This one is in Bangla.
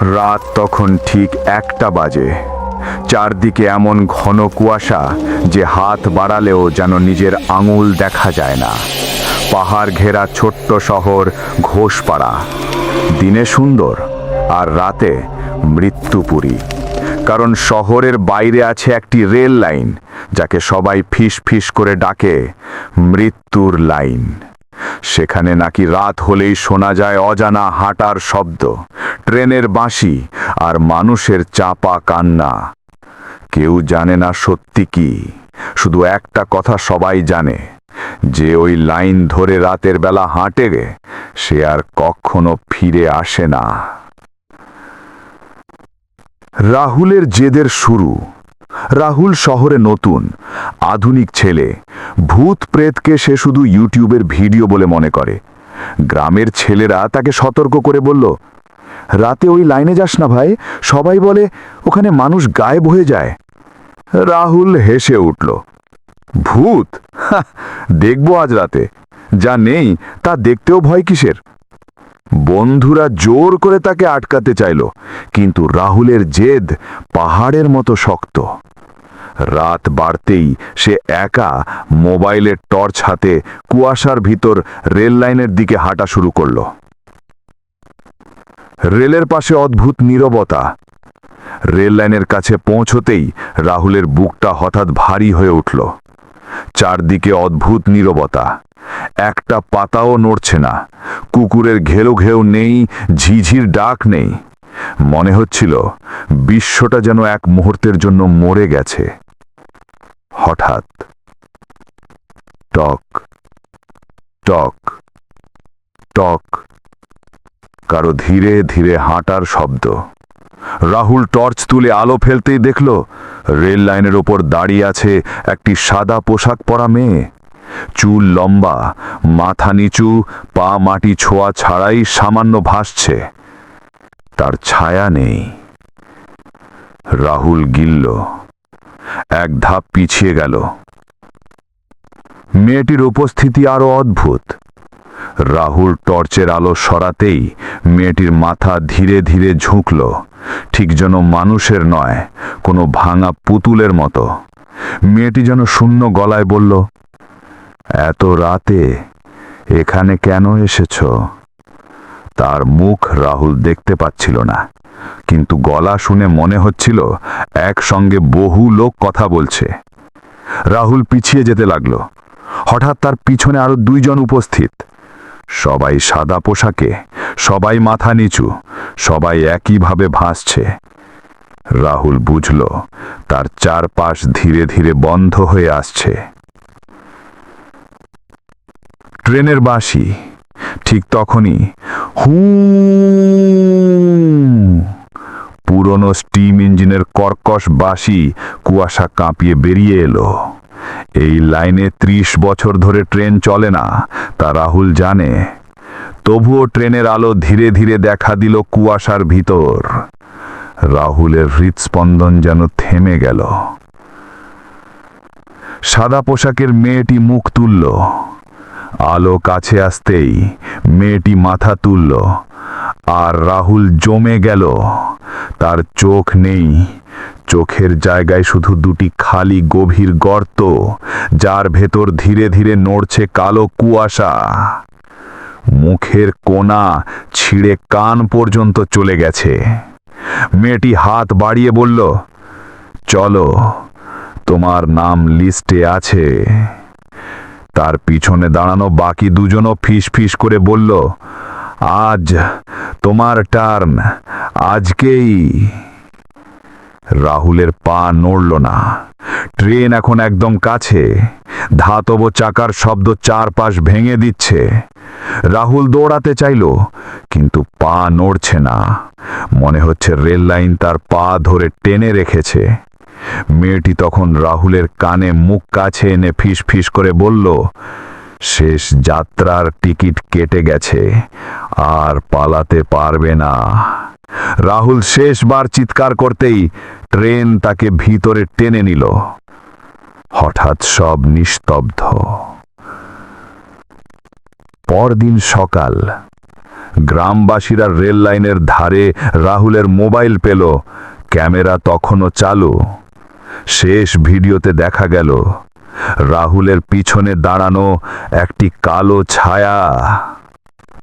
রাত তখন ঠিক একটা বাজে। চারদিকে এমন ঘন কুয়াশা যে হাত বাড়ালেও যেন নিজের আঙুল দেখা যায় না। পাহাড় ঘেরা ছোট্ট শহর, ঘোষপাড়া। দিনে সুন্দর আর রাতে মৃত্যুপুরী। কারণ শহরের বাইরে আছে একটি রেল লাইন, যাকে সবাই ফিস ফিস করে ডাকে মৃত্যুর লাইন। সেখানে নাকি রাত হলেই শোনা যায় অজানা হাঁটার শব্দ। ট্রেনের বাঁশি আর মানুষের চাপা কান্না। কেউ জানে না সত্যি কি। শুধু একটা কথা সবাই জানে, যে ওই লাইন ধরে রাতের বেলা হাঁটে সে আর কখনো ফিরে আসে না। রাহুলের জেদের শুরু। রাহুল শহরে নতুন, আধুনিক ছেলে। ভূত প্রেতকে সে শুধু ইউটিউবের ভিডিও বলে মনে করে। গ্রামের ছেলেরা তাকে সতর্ক করে বলল রাতে ওই লাইনে যাস না ভাই, সবাই বলে, ওখানে মানুষ গায়েব হয়ে যায়। রাহুল হেসে উঠল, ভূত দেখব আজ রাতে। যা নেই, তা দেখতেও ভয় কিসের? বন্ধুরা জোর করে তাকে আটকাতে চাইল, কিন্তু রাহুলের জেদ পাহাড়ের মতো শক্ত। রাত বাড়তেই সে একা মোবাইলের টর্চ হাতে কুয়াশার ভিতর রেল লাইনের দিকে হাঁটা শুরু করল। রেলের পাশে অদ্ভুত নীরবতা। রেল লাইনের কাছে পৌঁছতেই রাহুলের বুকটা হঠাৎ ভারী হয়ে উঠল। চারদিকে অদ্ভুত নীরবতা। একটা পাতাও নড়ছে না। কুকুরের ঘেলো ঘেউ নেই, ঝিঝির ডাক নেই। মনে হচ্ছিল বিশ্বটা যেন এক মুহূর্তের জন্য মরে গেছে। হঠাৎ টক টক টক কারও ধীরে ধীরে হাঁটার শব্দ। রাহুল টর্চ তুলে আলো ফেলতেই দেখল, রেল লাইনের ওপর দাঁড়িয়ে আছে একটি সাদা পোশাক পরা মেয়ে। চুল লম্বা, মাথা নিচু, পা মাটি ছোঁয়া ছাড়াই সামান্য ভাসছে। তার ছায়া নেই। রাহুল গিলল। এক ধাপ পিছিয়ে গেল। মেয়েটির উপস্থিতি আরও অদ্ভুত। রাহুল টর্চের আলো সরাতেই মেয়েটির মাথা ধীরে ধীরে ঝুঁকল। ঠিক যেন মানুষের নয়, কোনো ভাঙা পুতুলের মতো। মেয়েটি যেন শূন্য গলায় বলল, এত রাতে এখানে কেন এসেছ? তার মুখ রাহুল দেখতে পাচ্ছিল না, কিন্তু গলা শুনে মনে হচ্ছিল একসঙ্গে বহু লোক কথা বলছে। রাহুল পিছিয়ে যেতে লাগল। হঠাৎ তার পিছনে আরও দুইজন উপস্থিত। সবাই সাদা পোশাকে, সবাই মাথা নিচু, সবাই একইভাবে ভাসছে। রাহুল বুঝল, তার চারপাশ ধীরে ধীরে বন্ধ হয়ে আসছে। ট্রেনের বাঁশি, ঠিক তখনই হু, পুরনো স্টিম ইঞ্জিনের কর্কশ বাঁশি কুয়াশা কাঁপিয়ে বেরিয়ে এলো। এই লাইনে ত্রিশ বছর ধরে ট্রেন চলে না তা রাহুল জানে। তবুও ট্রেনের আলো ধীরে ধীরে দেখা দিল কুয়াশার ভিতর। রাহুলের হৃৎস্পন্দন যেন থেমে গেল। সাদা পোশাকের মেয়েটি মুখ তুলল। আলো কাছে আসতেই মেয়েটি মাথা তুলল। আর রাহুল জমে গেল। তার চোখ নেই। চোখের জায়গায় শুধু দুটি খালি গভীর গর্ত, যার ভেতর ধীরে ধীরে নড়ছে কালো কুয়াশা। মুখের কোনা ছিঁড়ে কান পর্যন্ত চলে গেছে। মেয়েটি হাত বাড়িয়ে বলল, চলো, তোমার নাম লিস্টে আছে। তার পিছনে দাঁড়ানো বাকি দুজনও ফিস ফিস করে বলল, আজ তোমার টার্ন আজকেই। রাহুলের পা নড়ল না। ট্রেন এখন একদম কাছে। ধাতব চাকার শব্দ চারপাশ ভেঙে দিচ্ছে। রাহুল দৌড়াতে চাইল, কিন্তু পা নড়ছে না। মনে হচ্ছে রেল লাইন তার পা ধরে টেনে রেখেছে। মেয়েটি তখন রাহুলের কানে মুখ কাছে এনে ফিস ফিস করে বলল শেষ যাত্রার টিকিট কেটে গেছে, আর পালাতে পারবে না। রাহুল শেষবার চিৎকার করতেই ট্রেন তাকে ভিতরে টেনে নিল। হঠাৎ সব নিস্তব্ধ। পরদিন সকাল, গ্রামবাসীরা রেল লাইনের ধারে রাহুলের মোবাইল পেল, ক্যামেরা তখনও চালু। শেষ ভিডিওতে দেখা গেল রাহুলের পিছনে দাঁড়ানো একটি কালো ছায়া।